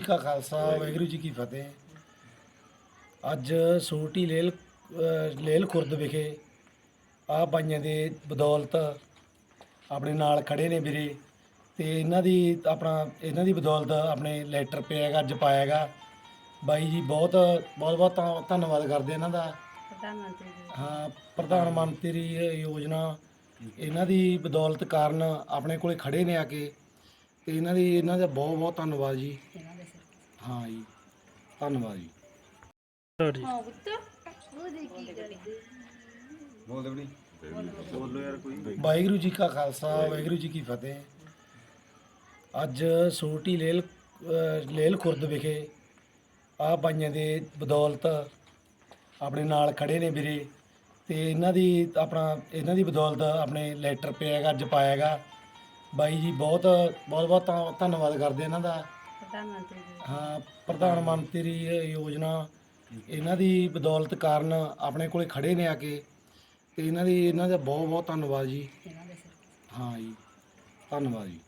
ਕਾ ਖਾਲਸਾ ਵਾਹਿਗੁਰੂ ਜੀ ਕੀ ਫਤਿਹ। ਅੱਜ ਸੋਟੀ ਲੇਲ ਲੇਲ ਖੁਰਦ ਵਿਖੇ ਆ ਬਾਈਆਂ ਦੇ ਬਦੌਲਤ ਆਪਣੇ ਨਾਲ ਖੜੇ ਨੇ ਵੀਰੇ ਤੇ ਇਹਨਾਂ ਦੀ ਆਪਣਾ ਇਹਨਾਂ ਦੀ ਬਦੌਲਤ ਆਪਣੇ ਲੈਟਰ ਪਿਆ ਹੈਗਾ ਅੱਜ ਪਾਇਆ ਹੈਗਾ। ਬਾਈ ਜੀ ਬਹੁਤ ਬਹੁਤ ਬਹੁਤ ਧੰਨ- ਧੰਨਵਾਦ ਕਰਦੇ ਇਹਨਾਂ ਦਾ। ਪ੍ਰਧਾਨ ਮੰਤਰੀ ਜੀ। ਹਾਂ ਪ੍ਰਧਾਨ ਮੰਤਰੀ ਯੋਜਨਾ ਇਹਨਾਂ ਦੀ ਬਦੌਲਤ ਕਾਰਨ ਆਪਣੇ ਕੋਲੇ ਖੜੇ ਨੇ ਆ ਕੇ ਤੇ ਇਹਨਾਂ ਦੀ ਇਹਨਾਂ ਦਾ ਬਹੁਤ ਬਹੁਤ ਧੰਨਵਾਦ ਜੀ। ਹਾਂ ਜੀ। ਧੰਨਵਾਦ ਜੀ। ਹਾਂ ਪੁੱਤ ਉਹ ਦੇਖੀ ਕਰਦੇ ਬੋਲਦੇ ਬਣੀ ਬੋਲੋ ਯਾਰ ਕੋਈ। ਵਾਹਿਗੁਰੂ ਜੀ ਕਾ ਖਾਲਸਾ ਵਾਹਿਗੁਰੂ ਜੀ ਕੀ ਫਤਿਹ। ਅੱਜ ਸੋਟੀ ਲੇਲ ਲੇਲ ਖੁਰਦ ਵਿਖੇ ਆ ਬਾਈਆਂ ਦੇ ਬਦੌਲਤ ਆਪਣੇ ਨਾਲ ਖੜੇ ਨੇ ਵੀਰੇ ਤੇ ਇਹਨਾਂ ਦੀ ਆਪਣਾ ਇਹਨਾਂ ਦੀ ਬਦੌਲਤ ਆਪਣੇ ਲੈਟਰ ਪਿਆ ਹੈਗਾ ਅੱਜ ਪਾਇਆ ਹੈਗਾ। ਬਾਈ ਜੀ ਬਹੁਤ ਬਹੁਤ ਬਹੁਤ ਧੰਨ- ਧੰਨਵਾਦ ਕਰਦੇ ਇਹਨਾਂ ਦਾ। ਪ੍ਰਧਾਨ ਮੰਤਰੀ ਜੀ। ਹਾਂ ਪ੍ਰਧਾਨ ਮੰਤਰੀ ਯੋਜਨਾ ਇਹਨਾਂ ਦੀ ਬਦੌਲਤ ਕਾਰਨ ਆਪਣੇ ਕੋਲੇ ਖੜੇ ਨੇ ਆ ਕੇ ਤੇ ਇਹਨਾਂ ਦੀ ਇਹਨਾਂ ਦਾ ਬਹੁਤ ਬਹੁਤ ਧੰਨਵਾਦ ਜੀ। ਇਹਨਾਂ ਦੇ ਸਿਰ ਹਾਂ ਜੀ ਧੰਨਵਾਦ ਜੀ।